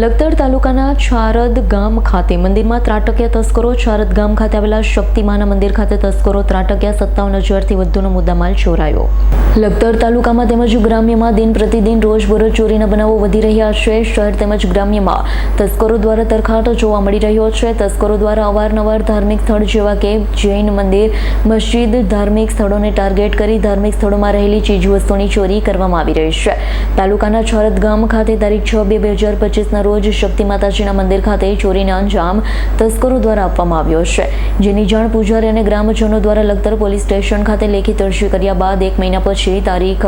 લખતર તાલુકાના છારદ ગામ ખાતે મંદિરમાં ત્રાટક્યા તસ્કરો છારદ ગામ ખાતે આવેલા શક્તિમાના મંદિર ખાતે તસ્કરો ત્રાટક્યા, સત્તાવન હજારથી વધુનો મુદ્દામાલ ચોરાયો. લખતર તાલુકામાં તેમજ ગ્રામ્યમાં દિન પ્રતિદિન રોજબરોજ ચોરીના બનાવો વધી રહ્યા છે. શહેર તેમજ ગ્રામ્યમાં તસ્કરો દ્વારા તરખાટ જોવા મળી રહ્યો છે. તસ્કરો દ્વારા અવારનવાર ધાર્મિક સ્થળ જેવા કે જૈન મંદિર, મસ્જિદ, ધાર્મિક સ્થળોને ટાર્ગેટ કરી ધાર્મિક સ્થળોમાં રહેલી ચીજવસ્તુની ચોરી કરવામાં આવી રહી છે. તાલુકાના છરદ ગામ ખાતે તારીખ છ બે બે હજાર પચીસના રોજ શક્તિ માતાજીના મંદિર ખાતે ચોરીને અંજામ તસ્કરો દ્વારા આપવામાં આવ્યો છે. જેની જાણ પૂજારી અને ગ્રામજનો દ્વારા લખતર પોલીસ સ્ટેશન ખાતે લેખિત અરજી કર્યા બાદ એક મહિના પછી તારીખ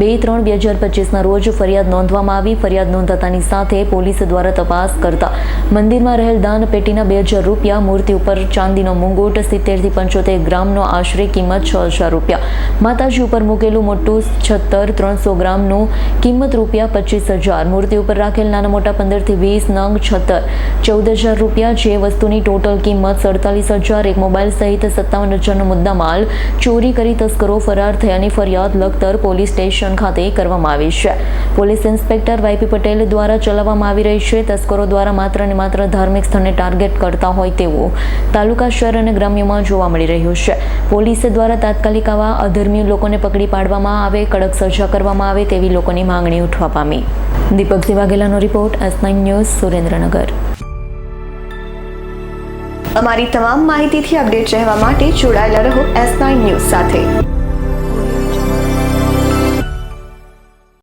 બે ત્રણ બે હજાર પચીસના રોજ ફરિયાદ નોંધવામાં આવી. ફરિયાદ નોંધાતાની સાથે પોલીસ દ્વારા તપાસ કરતા મંદિરમાં રહેલ દાન પેટીના બે હજાર રૂપિયા, મૂર્તિ ઉપર ચાંદીનો મુંગોટ સિત્તેરથી પંચોતેર ગ્રામનો આશરે કિંમત છ હજાર રૂપિયા. માતાજી ઉપર મૂકેલું મોટું છત્તર ત્રણસો ગ્રામનું કિંમત રૂપિયા પચીસ હજાર. મૂર્તિ ઉપર રાખેલ નાના મોટા પંદરથી વીસ નંગ છત્તર ચૌદ હજાર રૂપિયા જે વસ્તુની ટોટલ કિંમત સડતાલીસ હજાર, એક મોબાઈલ સહિત સત્તાવન હજારનો મુદ્દામાલ ચોરી કરી તસ્કરો ફરાર થયાની ફરિયાદ લખતર પોલીસ સ્ટેશન ખાતે કરવામાં આવી છે. પોલીસ ઇન્સ્પેક્ટર વાયપી પટેલ દ્વારા ચલાવવામાં આવી રહી છે. તસ્કરો દ્વારા માત્ર ને માત્ર ધાર્મિક સ્થળને ટાર્ગેટ કરતા હોય તેવું તાલુકા, શહેર અને ગ્રામ્યમાં જોવા મળી રહ્યું છે. પોલીસ દ્વારા તાત્કાલિક આવા અધર્મી લોકોને પકડી પાડવામાં આવે, કડક સજા કરવામાં આવે તેવી લોકોની માંગણી ઉઠવા પામી. Deepak વાઘેલાનો report S nine news Surendranagar. અમારી તમામ માહિતીથી અપડેટ રહેવા માટે જોડાયેલા રહો એસ નાઇન ન્યૂઝ સાથે.